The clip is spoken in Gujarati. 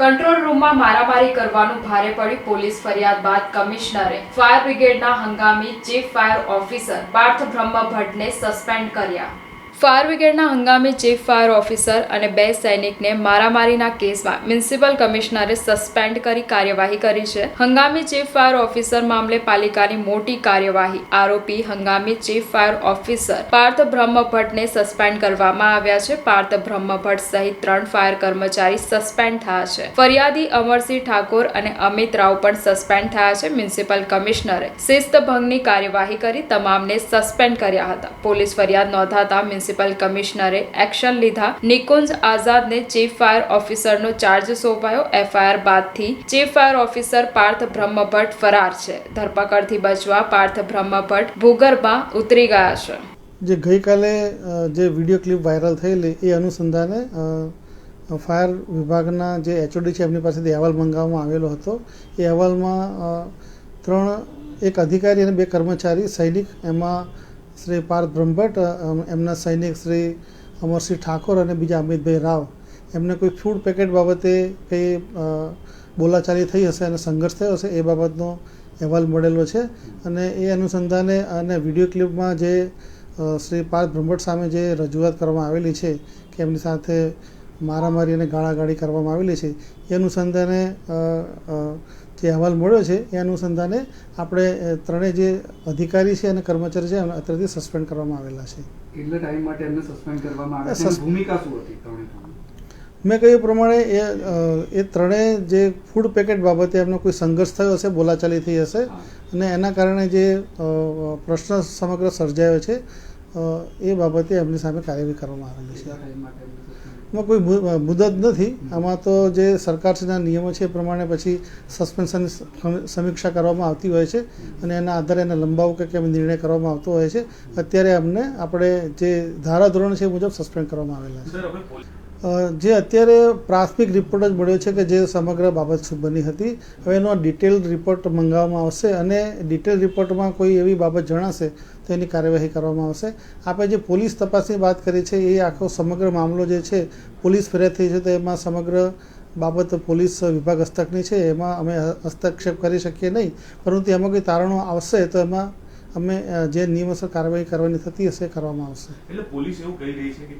કંટ્રોલ રૂમમાં મારામારી કરવાનું ભારે પડ્યું પોલીસ ફરિયાદ બાદ કમિશનરે ફાયર બ્રિગેડના હંગામી ચીફ ફાયર ઓફિસર પાર્થ બ્રહ્મ ભટ્ટને સસ્પેન્ડ કર્યા. ફાયર બ્રિગેડના હંગામી ચીફ ફાયર ઓફિસર અને બે સૈનિકને મારામારીના કેસમાં મ્યુનિસિપલ કમિશનરે સસ્પેન્ડ કરી કાર્યવાહી કરી છે. હંગામી ચીફ ફાયર ઓફિસર મામલે પાલિકાની મોટી કાર્યવાહી, આરોપી હંગામી ચીફ ફાયર ઓફિસર પાર્થ બ્રહ્મ ભટ્ટને સસ્પેન્ડ કરવામાં આવ્યા છે. પાર્થ બ્રહ્મ ભટ્ટ સહિત ત્રણ ફાયર કર્મચારી સસ્પેન્ડ થયા છે. ફરિયાદી અમરસિંહ ઠાકોર અને અમિત રાવ પણ સસ્પેન્ડ થયા છે. મ્યુનિસિપલ કમિશનરે શિસ્ત ભંગની કાર્યવાહી કરી તમામને સસ્પેન્ડ કર્યા હતા. પોલીસ ફરિયાદ નોંધાતા મ્યુનિસિપલ કમિશનરે એક્શન લીધા. નિકુંજ આઝાદને ચીફ ફાયર ઓફિસરનો ચાર્જ સોંપાયો. એફઆઈઆર બાદથી chief fire officer Parth Brahmbhatt ફરાર છે. ધરપકડથી બચવા પાર્થ બ્રહ્મભટ્ટ ભૂગર્ભમાં ઉતરી ગયા છે. જે ગઈકાલે જે વીડિયો ક્લિપ વાયરલ થયેલી, એ અનુસંધાને ફાયર વિભાગના જે એચઓડી છે, એમની પાસેથી અહેવાલ મંગાવવામાં આવેલો હતો. એ અહેવાલમાં ત્રણ, એક અધિકારી અને બે કર્મચારી સૈનિક એમાં શ્રી પાર્થ બ્રહ્મભટ્ટ એમના સૈનિક શ્રી અમરસિંહ ઠાકોર અને બીજા અમિતભાઈ રાવ. એમને કોઈ ફૂડ પેકેટ બાબતે કંઈ બોલાચાલી થઈ હશે અને સંઘર્ષ થયો હશે એ બાબતનો અહેવાલ મળેલો છે. અને એ અનુસંધાને અને વીડિયો ક્લિપમાં જે શ્રી પાર્થ બ્રહ્મભટ્ટ સામે જે રજૂઆત કરવામાં આવેલી છે કે એમની સાથે મારામારી અને ગાળાગાળી કરવામાં આવેલી છે. એ અનુસંધાને જે અહેવાલ મળ્યો છે એ અનુસંધાને આપણે ત્રણેય જે અધિકારી છે અને કર્મચારી છે એમને અત્યારથી સસ્પેન્ડ કરવામાં આવેલા છે. કેટલા ટાઈમ માટે એમને સસ્પેન્ડ કરવામાં આવે છે. સસ- એની ભૂમિકા શું હતી મેં કહ્યું પ્રમાણે એ એ ત્રણેય જે ફૂડ પેકેટ બાબતે એમનો કોઈ સંઘર્ષ થયો હશે બોલાચાલી થઈ હશે અને એના કારણે જે પ્રશ્ન સમગ્ર સર્જાયો છે એ બાબતે એમની સામે કાર્યવાહી કરવામાં આવેલી છે. એમને એમાં કોઈ મુદત નથી. આમાં તો જે સરકારશ્રીના નિયમો છે એ પ્રમાણે પછી સસ્પેન્શન સમીક્ષા કરવામાં આવતી હોય છે અને એના આધારે એને લંબાવવું કે કેમ નિર્ણય કરવામાં આવતો હોય છે. અત્યારે અમને આપણે જે ધારાધોરણ છે એ મુજબ સસ્પેન્ડ કરવામાં આવેલા છે. જે અત્યારે પ્રાથમિક રિપોર્ટ જ મળ્યો છે કે જે સમગ્ર બાબત બની હતી. હવે એનો ડિટેલ રિપોર્ટ મંગાવવામાં આવશે અને ડિટેલ રિપોર્ટમાં કોઈ એવી બાબત જણાશે તો એની કાર્યવાહી કરવામાં આવશે. આપણે જે પોલીસ તપાસની વાત કરી છે, એ આખો સમગ્ર મામલો જે છે, પોલીસ ફરિયાદ થઈ છે તો એમાં સમગ્ર બાબત પોલીસ વિભાગ હસ્તકની છે. એમાં અમે હસ્તક્ષેપ કરી શકીએ નહીં, પરંતુ એમાં કોઈ તારણો આવશે તો એમાં અમે જે નિયમસર કાર્યવાહી કરવાની થતી હશે કરવામાં આવશે. એટલે પોલીસ એવું કહી રહી છે કે